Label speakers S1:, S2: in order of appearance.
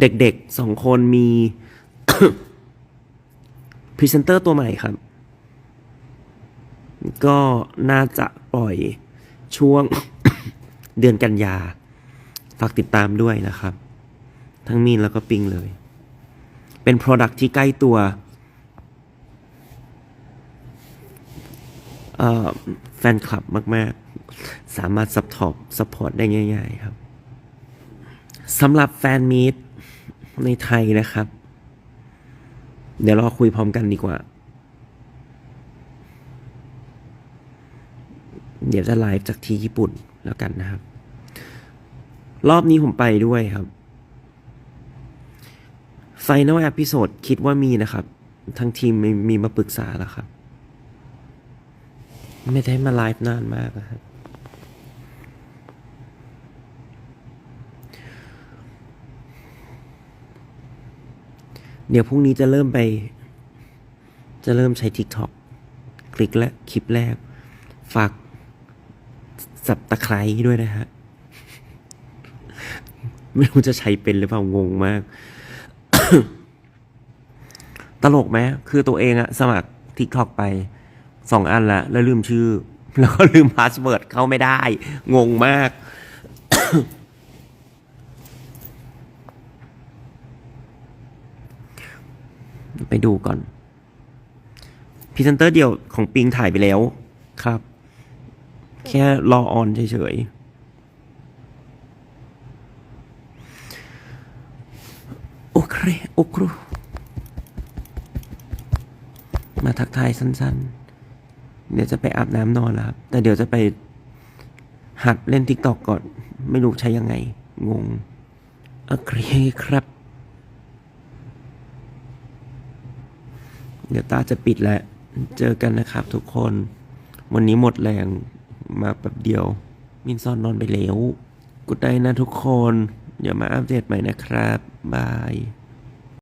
S1: เด็กๆสองคนมีพรีเซนเตอร์ตัวใหม่ครับ ก็น่าจะปล่อยช่วงเดือนกันยา ฝากติดตามด้วยนะครับ ทั้งมีนแล้วก็ปิงเลย เป็น Product ที่ใกล้ตัวแฟนคลับมาก ๆ สามารถซัพพอร์ตซัพพอร์ตได้ง่าย ๆ ครับสำหรับแฟนมีต ในไทยนะครับ เดี๋ยวเราคุยพร้อมกันดีกว่า เดี๋ยวจะไลฟ์จากที่ญี่ปุ่นแล้วกันนะครับ รอบนี้ผมไปด้วยครับ Final Episode คิดว่ามีนะครับทั้งทีมมีมีมาปรึกษาแล้วครับ ไม่ได้มาไลฟ์นานมากนะครับ เดี๋ยวพรุ่งนี้จะเริ่มไป จะเริ่มใช้ TikTok คลิกและคลิปแรก ฝากสับตะไคร้ด้วยนะฮะ ไม่รู้จะใช้เป็นหรือเปล่างงมาก ตลกไหมคือตัวเองอะสมัคร TikTok ไปสองอันละแล้วลืมชื่อ แล้วก็ลืมพาสเวิร์ดเข้าไม่ได้ งงมาก ไปดูก่อนพรีเซนเตอร์เดียวของปิงถ่ายไปแล้วครับ แค่รอออนเฉยๆ โอเค โอครู มาทักทายสั้นๆ เดี๋ยวจะไปอาบน้ำนอนแล้วครับ แต่เดี๋ยวจะไปหัดเล่นทิกตอกก่อน ไม่รู้ใช้ยังไง งง โอเคครับ เดี๋ยวตาจะปิดแล้ว เจอกันนะครับทุกคน วันนี้หมดแรงมาแป๊บเดียว มินซอนนอนไปแล้วกุดได้นะทุกคน เดี๋ยวมาอัปเดตใหม่นะครับ บาย